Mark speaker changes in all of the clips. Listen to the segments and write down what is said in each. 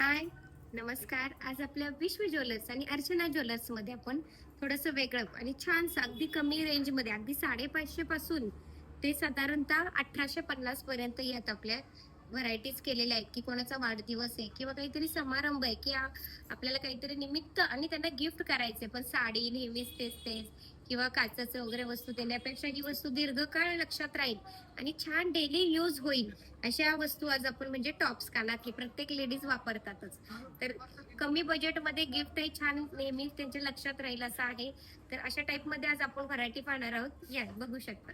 Speaker 1: हाय नमस्कार. आज आपल्या विश्व ज्वेलर्स आणि अर्चना ज्वेलर्समध्ये आपण थोडंसं वेगळं आणि छान अगदी कमी रेंजमध्ये अगदी साडेपाचशे पासून ते साधारणतः अठराशे पन्नास पर्यंत येत आपल्या व्हरायटीज केलेल्या आहेत. की कोणाचा वाढदिवस आहे किंवा काहीतरी समारंभ आहे की आपल्याला काहीतरी निमित्त आणि त्यांना गिफ्ट करायचे पण साडी नेहमीच तेच तेच. किंवा काचाचं वगैरे वस्तू देण्यापेक्षा ही वस्तू दीर्घकाळ लक्षात राहील आणि छान डेली यूज होईल अशा वस्तू आज आपण म्हणजे टॉप्स की प्रत्येक लेडीज वापरतातच. तर कमी बजेटमध्ये गिफ्ट हे छान नेहमी त्यांच्या लक्षात राहील असं आहे. तर अशा टाइपमध्ये आज आपण व्हरायटी पाहणार आहोत. या बघू शकता.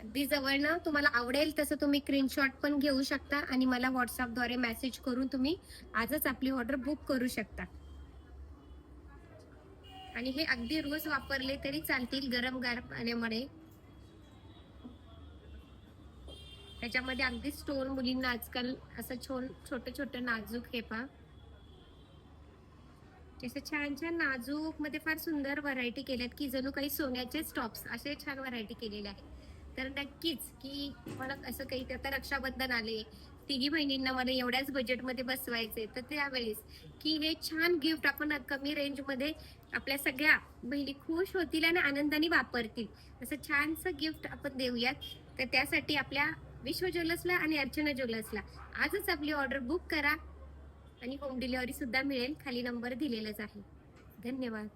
Speaker 1: अगदी जवळनं तुम्हाला आवडेल तसं तुम्ही स्क्रीनशॉट पण घेऊ शकता आणि मला व्हॉट्सअपद्वारे मेसेज करून तुम्ही आजच आपली ऑर्डर बुक करू शकता. आणि हे अगदी रोज वापरले तरी चालतील गरम गार पाण्यामध्ये त्याच्यामध्ये अगदी स्टोन मुलींना आजकाल असं छोन छोटं छोटं नाजूक हे पा असं छान छान नाजूकमध्ये फार सुंदर व्हरायटी केल्यात की जणू काही सोन्याचे टॉप्स असे छान व्हरायटी केलेले आहेत. तर नक्कीच की मला असं काही आता रक्षाबंधन आले तिघी बहिणींना मला एवढ्याच बजेटमध्ये बसवायचे तर त्यावेळेस की हे छान गिफ्ट आपण कमी रेंजमध्ये आपल्या सगळ्या बहिणी खुश होतील आणि आनंदाने वापरतील. असं छानसं गिफ्ट आपण देऊयात. तर त्यासाठी आपल्या विश्व ज्वेलर्सला आणि अर्चना ज्वेलर्सला आजच आपली ऑर्डर बुक करा. आणि होम डिलिव्हरी सुद्धा मिळेल. खाली नंबर दिलेलाच आहे. धन्यवाद.